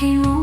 อ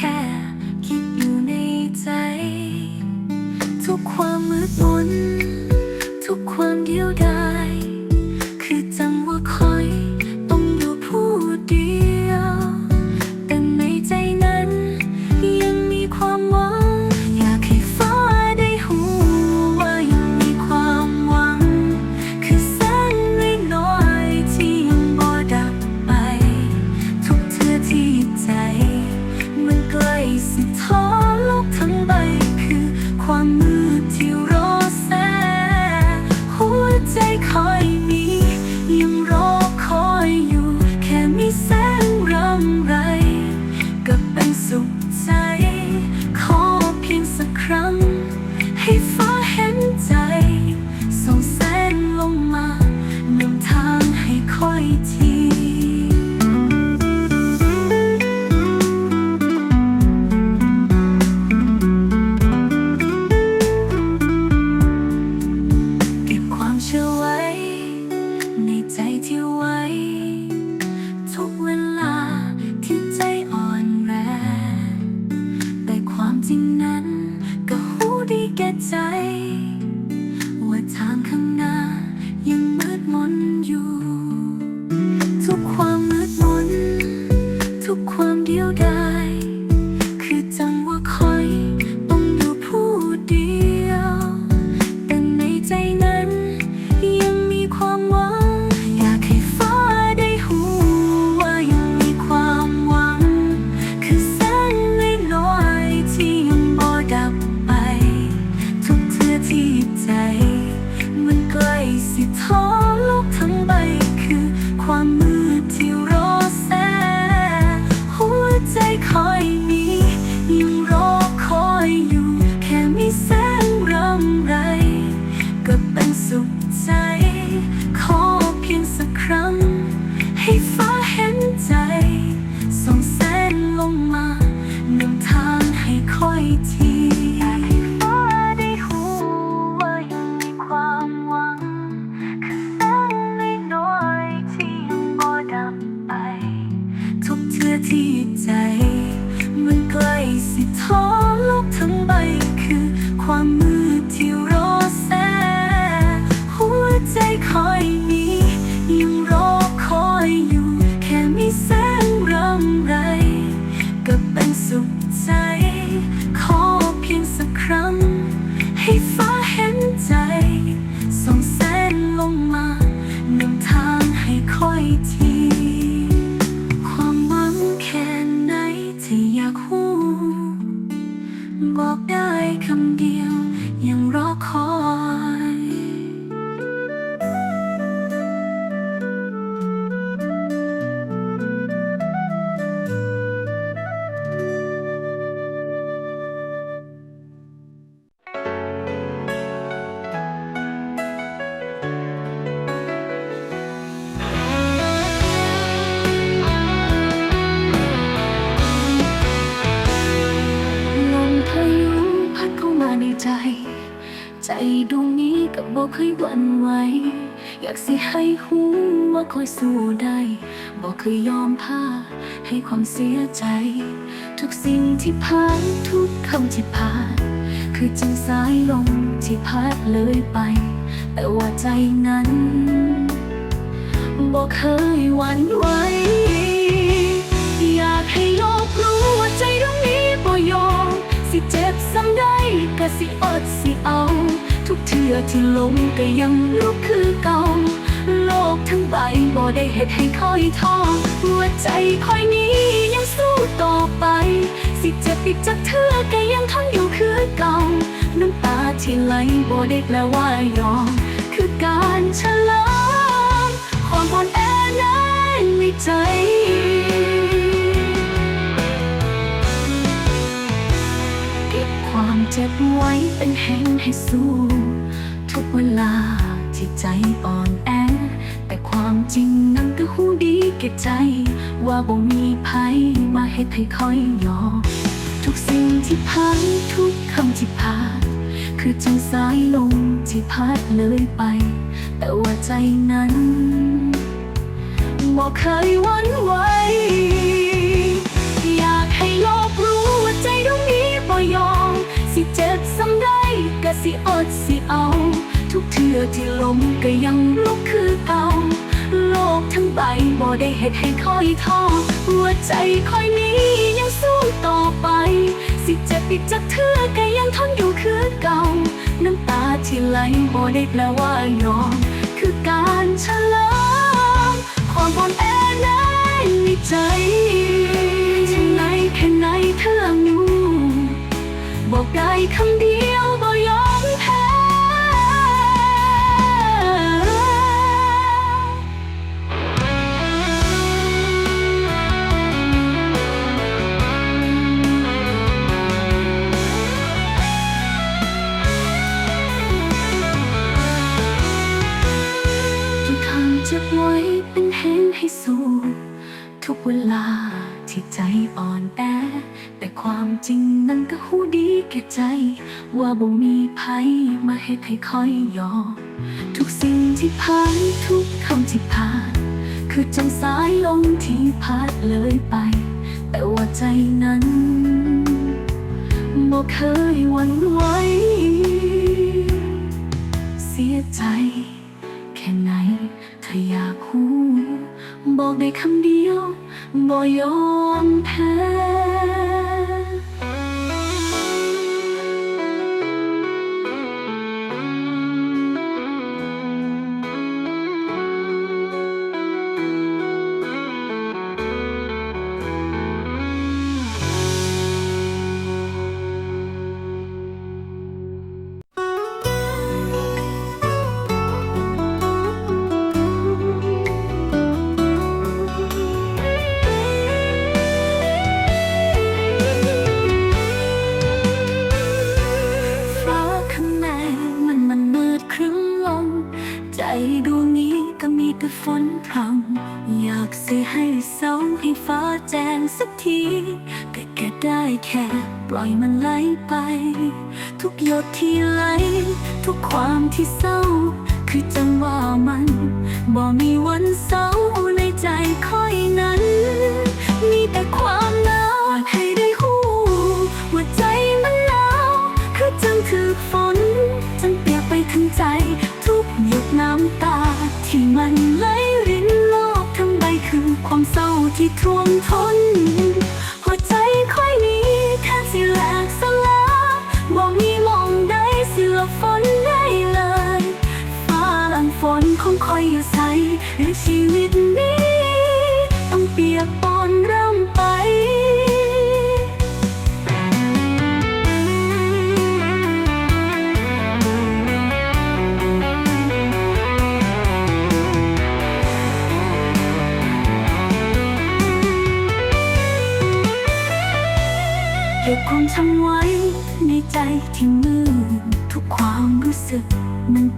care. จริงนั้น ก็หูดีแก่ใจ ว่าทางข้างหน้ายังมืดมนอยู่ บอกเคยยอมพ่ายให้ความเสียใจ ทุกสิ่งที่ผ่านทุกคำที่ผ่าน คือจังสายลมที่พัดเลยไป แต่ว่าใจนั้นบอกเคยหวั่นไหวอยากให้โลกรู้ว่าใจตรงนี้บ่ยอมสิเจ็บซ้ำได้ก็สิอดสิเอา ทุกเทื่อที่ล้มก็ยังลุกคือเก่า โลกทั้งใบบ่ได้เฮ็ดให้คอยท้อหัวใจคอยนี้ยังสู้ต่อไป สิเจ็บอีกจักเทื่อก็ยังทนอยู่คือเก่าน้ำตาที่ไหลบ่ได้แปลว่ายอมคือการเฉลิมความอ่อนแอนั้นในใจเก็บความเจ็บไว้เป็นแห่งให้สู้ ทุกเวลาที่ใจอ่อนแอ จริงนั้นก็หูดีแก่ใจ ว่าบ่มีภัยมาเฮ็ดให้คอยยอมทุกสิ่งที่ผ่านทุกคำที่ผ่าคือจังสายลมที่พัดเลยไป แต่ว่าใจนั้นบอกเคยหวันไหวอยากให้โลกรู้ว่าใจตรงนี้บ่ยอม สิเจ็บซ้ำได้ก็สิอดสิเอา ทุกเทื่อที่ล้มก็ยังลุกคือเก่าโลกทั้งใบบ่ได้เฮ็ดให้คอยท้อหัวใจคอยนี้ยังสู้ต่อไป สิเจ็บอีกจักเทื่อก็ยังทนอยู่คือเก่า น้ำตาที่ไหลบ่ได้แปลว่ายอมคือการเฉลิมความอ่อนแอในใจถึงไหนแค่ไหนเธออยู่บอกได้คำเดียว เวลาที่ใจอ่อนแอ แต่ความจริงนั้นก็หูดีแก่ใจ ว่าบ่มีภัยมาเฮ็ดให้คอยยอมทุกสิ่งที่ผ่านทุกคำที่ผ่าน คือจังสายลมที่พัดเลยไป แต่ว่าใจนั้นบ่เคยหวั่นไหวเสียใจ แค่ไหนถ้าอยากหูบอกได้คำเดียว บ่ยอมแพ้ พรำอยากสิให้เสาให้ฟ้าแจ้งสักทีแต่แค่ได้แค่ ปล่อยมันไหลไป ทุกหยดที่ไหล ทุกความที่เศร้า คือจังว่ามันบ่มีวันเศร้าในใจค่อยนั้น มีแต่ความ ที่วมท้น หัวใจค่อยนี้แทบสิแหลกสลายบ่มีมองได้สิลบฝนได้เลย ฟ้าหลังฝนคงคอยอยู่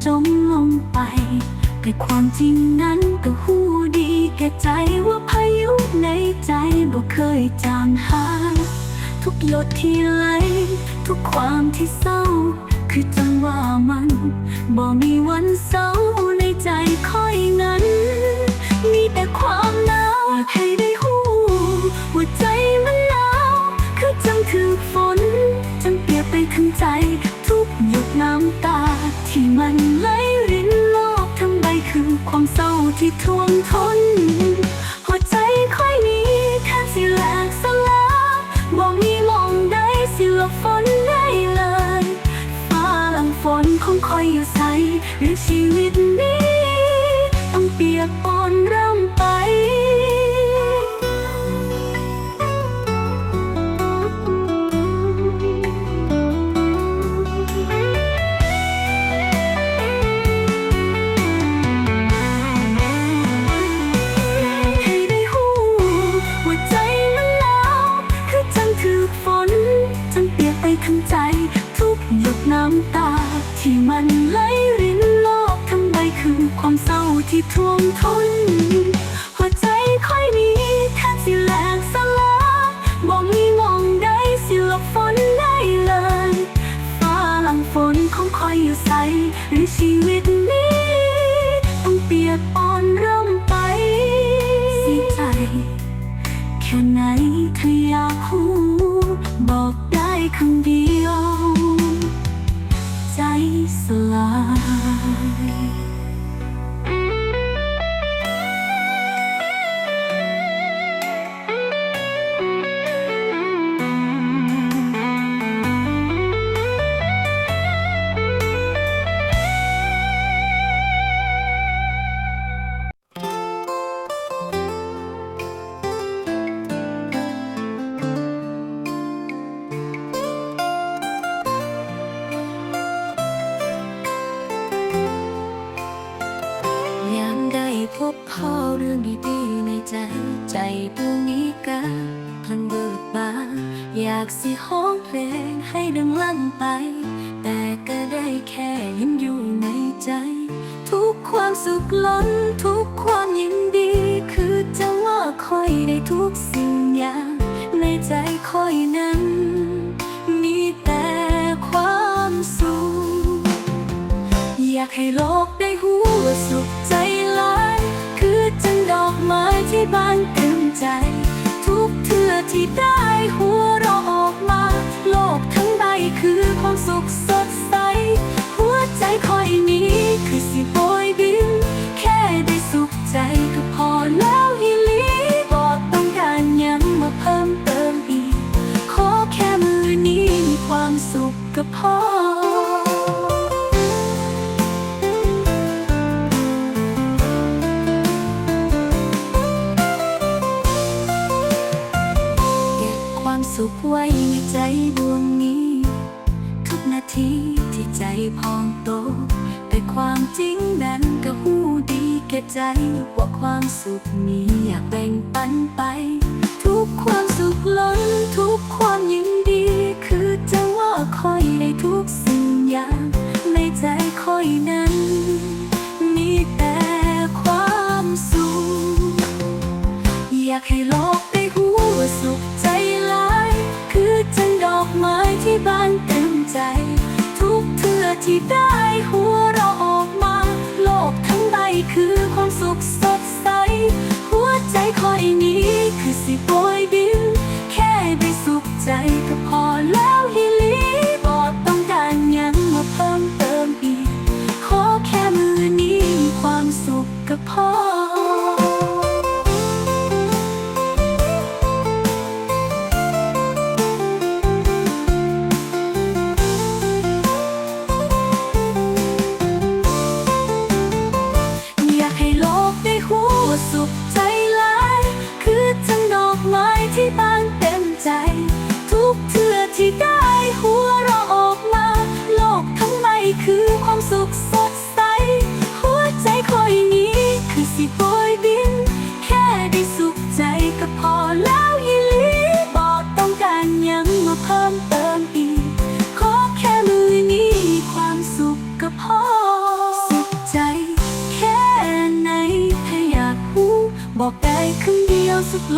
จมลงไปแต่ความจริงนั้นก็หูดีแก่ใจว่าพายุในใจบ่เคยจางหายทุกหยดที่ไหลทุกความที่เศร้า คือจังว่ามันบ่มีวันเศร้าในใจค่อยนั้น มีแต่ความหนาว มันไหลรินโลกทั้งใบคือความเศร้าที่ท่วมท้น หัวใจค่อยนี้แค่สิแหลกสลายบ่มีมองได้สิหลบฝนได้เลยฟ้าหลังฝนคงคอยอยู่ใสหรือชีวิตนี้ ต้องเปียกปอนร ที่ท่วมท้นหัวใจค่อย ได้ทุกสิ่งอย่างในใจคอยนั้น มีแต่ความสุข อยากให้โลกได้หูว่าสุขใจหลายคือจังดอกไม้ที่บานเต็มใจ ทุกเทือที่ได้หัวเราออกมา โลกทั้งใบคือความสุข ก็บความสุขไว้ในใจดวงนี้ ทุกนาทีที่ใจพองโต แต่ความจริงนั้นก็หูดีแก่ใจว่าความสุขมี คื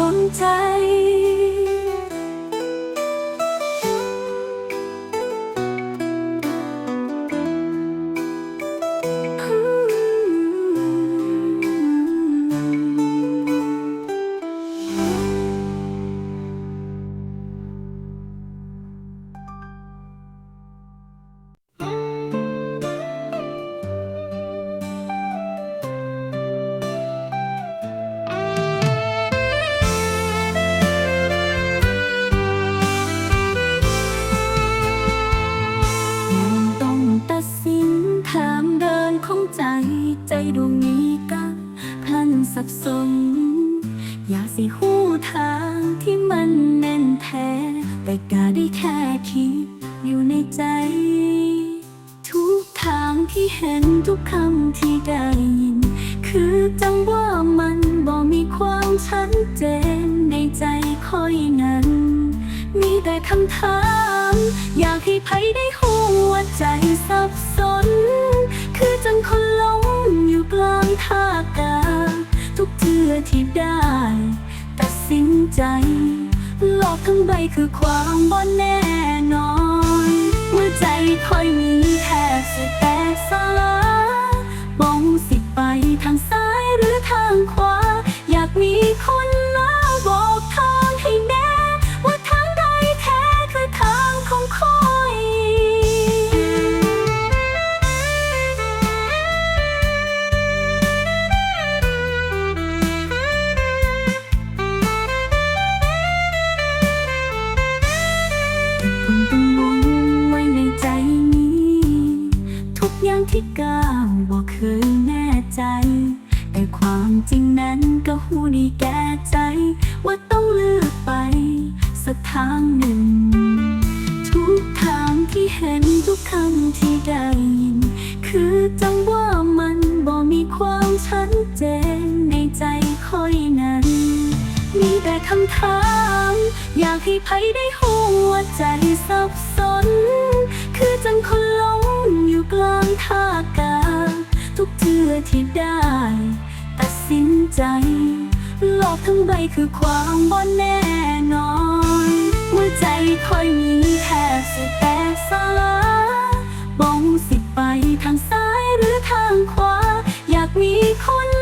ล้นใจ สับสน อยากสิหูทางที่มันแน่นแท้ แต่ก็ได้แค่คิดอยู่ในใจ ทุกทางที่เห็นทุกคำที่ได้ยิน คือจังว่ามันบ่มีความชัดเจนในใจคอยนั้น มีแต่คำถาม อยากให้ไผได้หัวใจสับสน คือจังคนหลงอยู่กลางท่ากาื่อที่ได้ ตัดสินใจ โลกทั้งใบคือความบ่แน่นอน ทางหนึ่ง ทุกทางที่เห็นทุกคำที่ได้ยิน คือจังว่ามันบ่มีความชัดเจนในใจคอยนั้น มีแต่คำถาม อยากให้ไผได้หัวใจสับสน คือจังคนหลงอยู่กลางท่ากาทุกเทื่อที่ได้ตัดสินใจโลกทั้งใบคือความบ่แน่นอน ใจค่อยมีแค่สแต่สลาบงสิไปทางซ้ายหรือทางขวา อยากมีคน